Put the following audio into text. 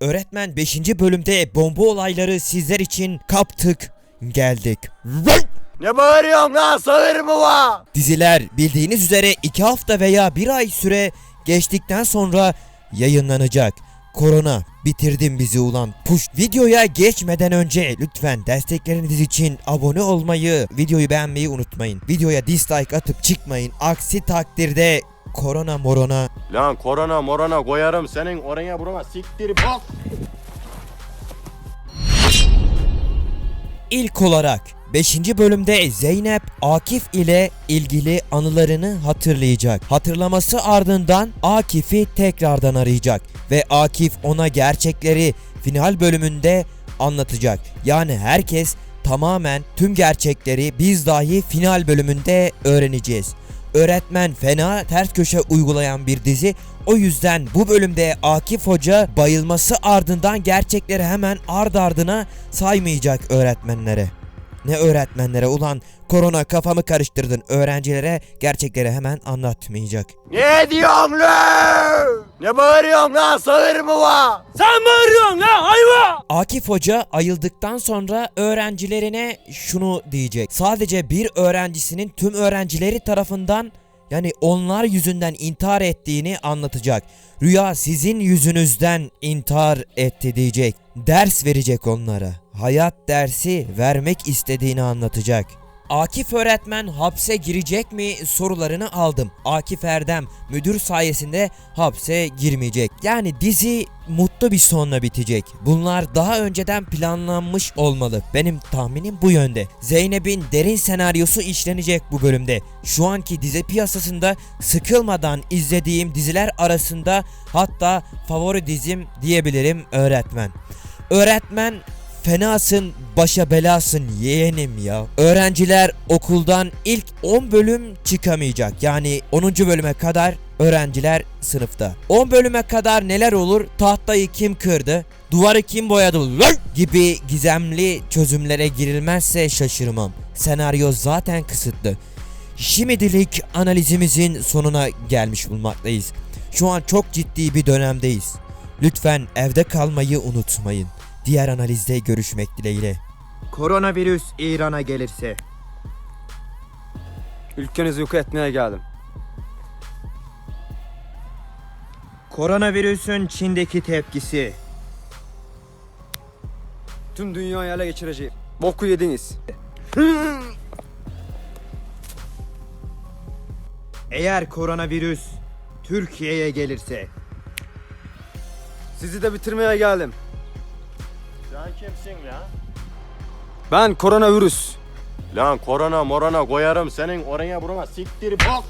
Öğretmen 5. bölümde bomba olayları sizler için kaptık geldik. Ne bağırıyorsun lan sağır mı var? Diziler bildiğiniz üzere 2 hafta veya 1 ay süre geçtikten sonra yayınlanacak. Korona bitirdim bizi ulan push. Videoya geçmeden önce lütfen destekleriniz için abone olmayı, videoyu beğenmeyi unutmayın. Videoya dislike atıp çıkmayın. Aksi takdirde korona morona Lan korona morona koyarım senin oraya burama siktir bak. İlk olarak 5. bölümde Zeynep Akif ile ilgili anılarını hatırlayacak. Hatırlaması ardından Akif'i tekrardan arayacak ve Akif ona gerçekleri final bölümünde anlatacak. Yani herkes tamamen tüm gerçekleri biz dahi final bölümünde öğreneceğiz. Öğretmen fena ters köşe uygulayan bir dizi. O yüzden bu bölümde Akif Hoca bayılması ardından gerçekleri hemen ard ardına saymayacak öğretmenlere. Ne öğretmenlere ulan korona kafamı karıştırdın öğrencilere gerçekleri hemen anlatmayacak. Ne diyorsun lan? Ne bağırıyorsun lan sağır mı var? Sen bağırıyorsun lan hayvan. Akif Hoca ayıldıktan sonra öğrencilerine şunu diyecek. Sadece bir öğrencisinin tüm öğrencileri tarafından yani onlar yüzünden intihar ettiğini anlatacak. Rüya sizin yüzünüzden intihar etti diyecek. Ders verecek onlara. Hayat dersi vermek istediğini anlatacak. Akif öğretmen hapse girecek mi sorularını aldım. Akif Erdem müdür sayesinde hapse girmeyecek. Yani dizi mutlu bir sonla bitecek. Bunlar daha önceden planlanmış olmalı. Benim tahminim bu yönde. Zeynep'in derin senaryosu işlenecek bu bölümde. Şu anki dizi piyasasında sıkılmadan izlediğim diziler arasında hatta favori dizim diyebilirim öğretmen. Öğretmen Fenasın başa belasın yeğenim ya. Öğrenciler okuldan ilk 10 bölüm çıkamayacak. Yani 10. bölüme kadar öğrenciler sınıfta. 10 bölüme kadar neler olur? Tahtayı kim kırdı? Duvarı kim boyadı? Gibi gizemli çözümlere girilmezse şaşırmam. Senaryo zaten kısıtlı. Şimdilik analizimizin sonuna gelmiş bulmaktayız. Şu an çok ciddi bir dönemdeyiz. Lütfen evde kalmayı unutmayın. Diğer analizde görüşmek dileğiyle. Koronavirüs İran'a gelirse Ülkenizi yok etmeye geldim. Koronavirüsün Çin'deki tepkisi Tüm dünyayı ele geçireceğim. Boku yediniz. Eğer koronavirüs Türkiye'ye gelirse Sizi de bitirmeye geldim. Sen kimsin lan? Ben koronavirüs. Lan korona morona koyarım senin oraya burama siktir bak.